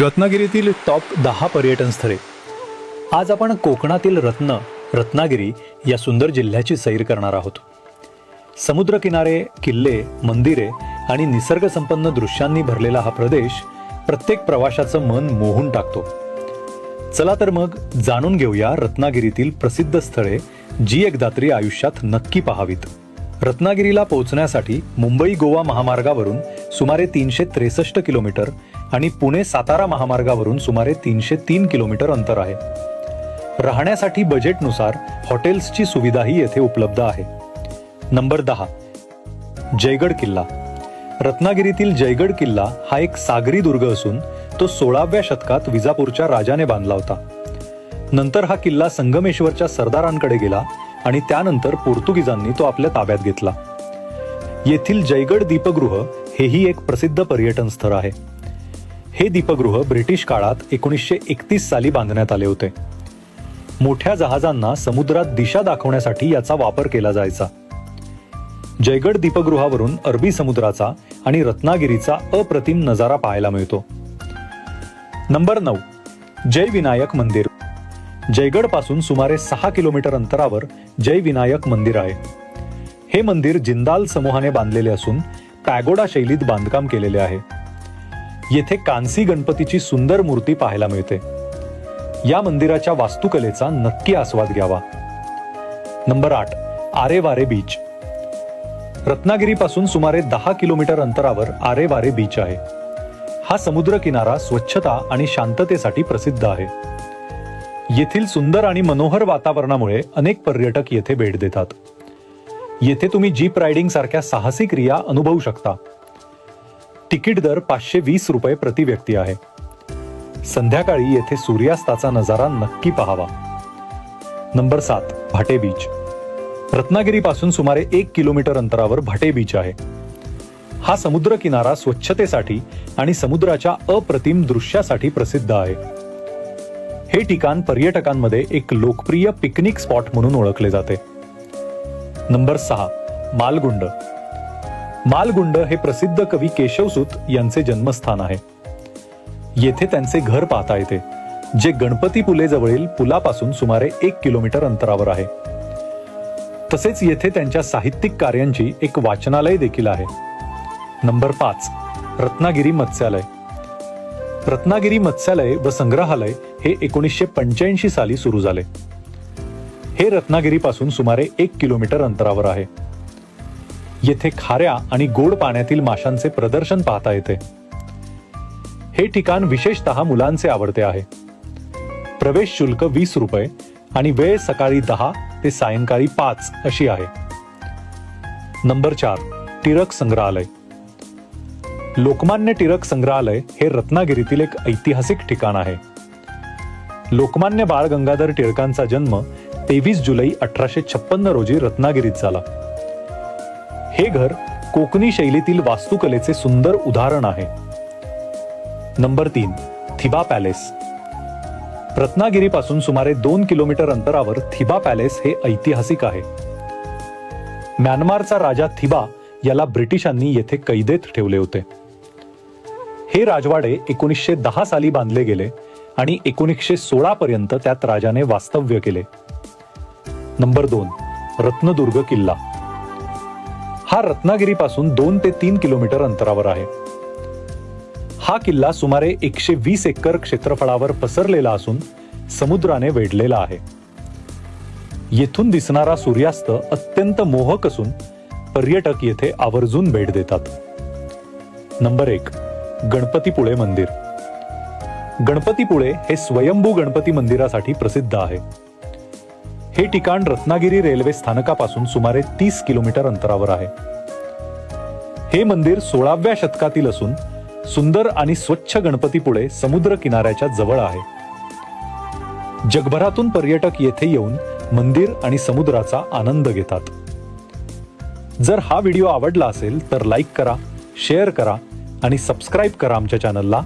रत्नागिरीतील टॉप दहा पर्यटन स्थळे. आज आपण कोकणातील रत्न रत्नागिरी या सुंदर जिल्ह्याची सैर करणार आहोत. समुद्रकिनारे किल्ले मंदिरे आणि निसर्गसंपन्न दृश्यांनी भरलेला हा प्रदेश प्रत्येक प्रवाशाचं मन मोहून टाकतो. चला तर मग जाणून घेऊया रत्नागिरीतील प्रसिद्ध स्थळे जी एकदा तरी आयुष्यात नक्की पाहावीत. रत्नागिरीला पोहोचण्यासाठी मुंबई गोवा महामार्गावरून सुमारे तीनशे त्रेसष्ट किलोमीटर आणि पुणे सातारा महामार्गावरून सुमारे तीनशे तीन किलोमीटर अंतर आहे. राहण्यासाठी बजेटनुसार हॉटेल्सची सुविधाही येथे उपलब्ध आहे. नंबर दहा जयगड किल्ला. रत्नागिरीतील जयगड किल्ला हा एक सागरी दुर्ग असून तो सोळाव्या शतकात विजापूरच्या राजाने बांधला होता. नंतर हा किल्ला संगमेश्वरच्या सरदारांकडे गेला आणि त्यानंतर पोर्तुगीजांनी तो आपल्या ताब्यात घेतला. येथील जयगड दीपगृह हेही एक प्रसिद्ध पर्यटन स्थळ आहे. हे दीपगृह ब्रिटिश काळात एकोणीसशे एकतीस साली बांधण्यात आले होते. मोठ्या जहाजांना समुद्रात दिशा दाखवण्यासाठी याचा वापर केला जायचा. जयगड दीपगृहावरून अरबी समुद्राचा आणि रत्नागिरीचा अप्रतिम नजारा पाहायला मिळतो. नंबर नऊ जयविनायक मंदिर. जयगडपासून सुमारे सहा किलोमीटर अंतरावर जयविनायक मंदिर आहे. हे मंदिर जिंदाल समूहाने बांधलेले असून पॅगोडा शैलीत बांधकाम केलेले आहे. येथे कांसी गणपतीची सुंदर मूर्ती पाहायला मिळते. या मंदिराच्या वास्तुकलेचा नक्की आस्वाद घ्यावा. नंबर आठ आरेवारे बीच. रत्नागिरीपासून सुमारे दहा किलोमीटर अंतरावर आरेवारे बीच आहे. हा समुद्र किनारा स्वच्छता आणि शांततेसाठी प्रसिद्ध आहे. येथील सुंदर आणि मनोहर वातावरणामुळे अनेक पर्यटक येथे भेट देतात. येथे तुम्ही जीप रायडिंग सारख्या साहसी क्रिया अनुभवू शकता. तिकीट दर पाचशे वीस रुपये प्रति व्यक्ती आहे. संध्याकाळी येथे सूर्यास्ताचा नजारा नक्की पाहावा. नंबर सात भाटे बीच. रत्नागिरीपासून सुमारे एक किलोमीटर अंतरावर भाटे बीच आहे. हा समुद्र किनारा स्वच्छतेसाठी आणि समुद्राच्या अप्रतिम दृश्यासाठी प्रसिद्ध आहे. हे ठिकाण पर्यटकांमध्ये एक लोकप्रिय पिकनिक स्पॉट म्हणून ओळखले जाते. नंबर सहा मालगुंड. मालगुंड हे प्रसिद्ध कवी केशवसूत यांचे जन्मस्थान आहे. येथे त्यांचे घर पाहता येते जे गणपती पुलेजवळील पुलापासून सुमारे एक किलोमीटर अंतरावर आहे. तसेच येथे त्यांच्या साहित्यिक कार्यांची एक वाचनालय देखील आहे. नंबर पाच रत्नागिरी मत्स्यालय. रत्नागिरी मत्स्यालय व संग्रहालय हे एकोणीसशे पंच्याऐंशी साली सुरू झाले. हे रत्नागिरीपासून सुमारे एक किलोमीटर अंतरावर आहे. येथे खाऱ्या आणि गोड पाण्यातील माशांचे प्रदर्शन पाहता येते. हे ठिकाण विशेषतः मुलांचे आवडते आहे. प्रवेश शुल्क वीस रुपये आणि वेळ सकाळी दहा ते सायंकाळी पाच अशी आहे. नंबर चार टिळक संग्रहालय. लोकमान्य टिळक संग्रहालय हे रत्नागिरीतील एक ऐतिहासिक ठिकाण आहे. लोकमान्य बाळ गंगाधर टिळकांचा जन्म तेवीस जुलै अठराशे छप्पन्न रोजी रत्नागिरीत झाला. हे घर कोकणी शैलीतील वास्तुकलेचे सुंदर उदाहरण आहे. नंबर तीन थिबा पॅलेस. रत्नागिरीपासून सुमारे दोन किलोमीटर अंतरावर थिबा पॅलेस हे ऐतिहासिक आहे. म्यानमारचा राजा थिबा याला ब्रिटिशांनी येथे कैदेत ठेवले होते. हे राजवाडे एकोणीसशे दहा साली बांधले गेले आणि एकोणीसशे सोळा पर्यंत त्यात राजाने वास्तव्य केले. नंबर दोन रत्नदुर्ग किल्ला. हा रत्नागिरीपासून दोन ते तीन किलोमीटर अंतरावर आहे. हा किल्ला सुमारे एकशे वीस एकर क्षेत्रफळावर पसरलेला असून समुद्राने वेढलेला आहे. येथून दिसणारा सूर्यास्त अत्यंत मोहक असून पर्यटक येथे आवर्जून भेट देतात. नंबर एक गणपतीपुळे मंदिर. गणपतीपुळे हे स्वयंभू गणपती मंदिरासाठी प्रसिद्ध आहे. हे ठिकाण रत्नागिरी रेल्वे स्थानकापासून सुमारे तीस किलोमीटर अंतरावर आहे. हे मंदिर सोळाव्या शतकातील असून सुंदर आणि स्वच्छ गणपतीपुळे समुद्र किनाऱ्याच्या जवळ आहे. जगभरातून पर्यटक येथे येऊन मंदिर आणि समुद्राचा आनंद घेतात. जर हा व्हिडिओ आवडला असेल तर लाईक करा शेअर करा आणि सबस्क्राईब करा आमच्या चॅनलला.